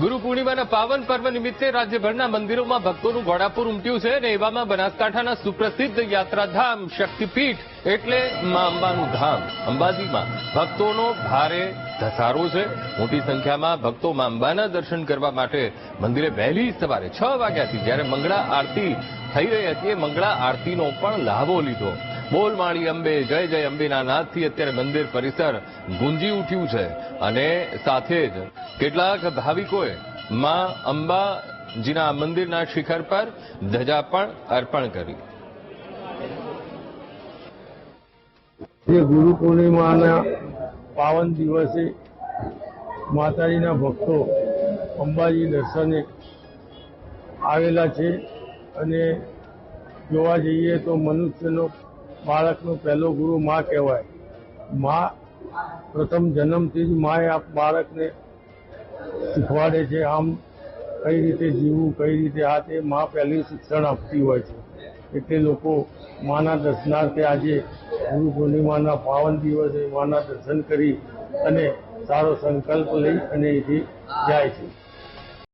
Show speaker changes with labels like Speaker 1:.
Speaker 1: ગુરુ પૂર્ણિમાના પાવન પર્વ નિમિત્તે રાજ્યભરના મંદિરોમાં ભક્તોનું ઘોડાપુર ઉમટ્યું છે અને એવામાં બનાસકાંઠાના સુપ્રસિદ્ધ યાત્રાધામ શક્તિપીઠ એટલે મા અંબાનું ધામ. અંબાજીમાં ભક્તોનો ભારે ધસારો છે. મોટી સંખ્યામાં ભક્તો મા અંબાના દર્શન કરવા માટે મંદિરે વહેલી સવારે છ વાગ્યાથી જ્યારે મંગળા આરતી થઈ રહી હતી, એ મંગળા આરતીનો પણ લાભો લીધો. બોલ માળી અંબે, જય જય અંબેના નાદથી અત્યારે મંદિર પરિસર ગુંજી ઉઠ્યું છે. અને સાથે જ કેટલાક ભાવિકોએ માં અંબાજીના મંદિરના શિખર પર ધજા પણ અર્પણ કરી.
Speaker 2: ગુરુ પૂર્ણિમાના પાવન દિવસે માતાજીના ભક્તો અંબાજી દર્શને આવેલા છે અને જોવા જઈએ તો મનુષ્યનો બાળકનો પહેલો ગુરુ માં કહેવાય. માં પ્રથમ જન્મથી જ માએ આ બાળકને શીખવાડે છે આમ કઈ રીતે જીવવું, કઈ રીતે આ તે માં પહેલી શિક્ષણ આપતી હોય છે. એટલે લોકો માના દર્શનાર્થે આજે ગુરુ પૂર્ણિમાના પાવન દિવસે માના દર્શન કરી અને સારો સંકલ્પ લઈ અને એથી જાય છે.